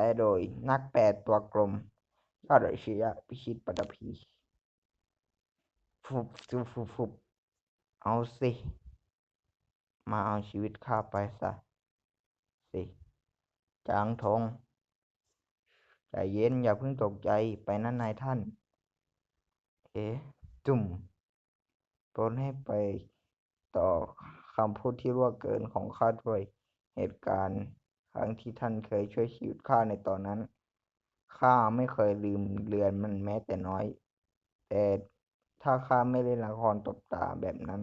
แต่โดยนักแปลตัวกลมยอดอัจฉริยพิชิตปัตภีฟุบฟุบฟุบฟุบเอาสิ มาเอาชีวิตข้าไปซะสิจางทงใจเย็นอย่าเพิ่งตกใจไปนั่นนายท่าน เอ๊จุ่มปรดให้ไปต่อคำพูดที่รั่วเกินของข้าด้วยเหตุการณ์ ครั้งที่ท่านเคยช่วยชีวิตข้าในตอนนั้น ข้าไม่เคยลืมเลือนมันแม้แต่น้อย แต่ถ้าข้าไม่เล่นละครตบตาแบบนั้น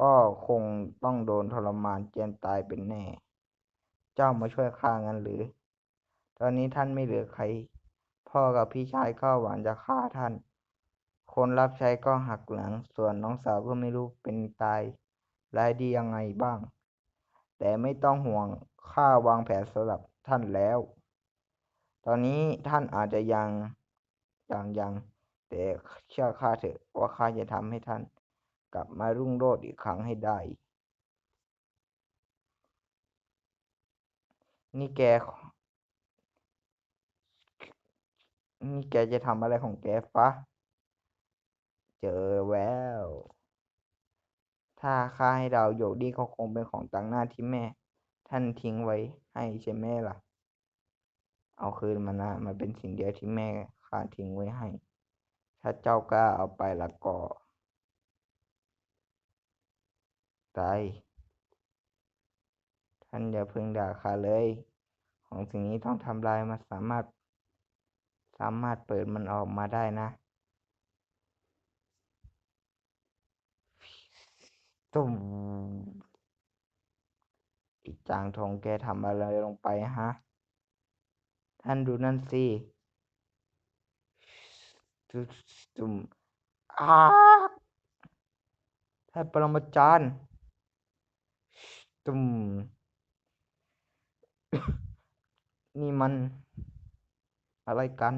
ก็คงต้องโดนทรมานเจียนตายเป็นแน่ เจ้ามาช่วยข้างั้นหรือ ตอนนี้ท่านไม่เหลือใคร พ่อกับพี่ชายก็หวังจะฆ่าท่าน คนรับใช้ก็หักหลัง ส่วนน้องสาวก็ไม่รู้เป็นตายรายดียังไงบ้าง แต่ไม่ต้องห่วง ข้าวางแผนสำหรับท่านแล้ว ตอนนี้ท่านอาจจะยังยังยัง แต่เชื่อข้าเถอะว่าข้าจะทำให้ท่านกลับมารุ่งโรจน์อีกครั้งให้ได้ นี่แก นี่แกจะทำอะไรของแกฟะ เจอแวว ถ้าข้าให้เดาโยดี้เขาคงเป็นของต่างหน้าที่แม่ ท่านทิ้งไว้ให้ใช่ไหมล่ะ เอาคืนมานะมันเป็นสิ่งเดียวที่แม่ข้าทิ้งไว้ให้ ถ้าเจ้ากล้าเอาไปละก็ตายท่านอย่าเพิ่งด่าข้าเลย ของสิ่งนี้ต้องทำลายมันสามารถ สามารถเปิดมันออกมาได้นะตุ้ม อีจางทองแกทำอะไรลงไปฮะ ท่านดูนั่นสิตุ่มอาท่านปรมาจารย์ตุ่มนี่มันอะไรกัน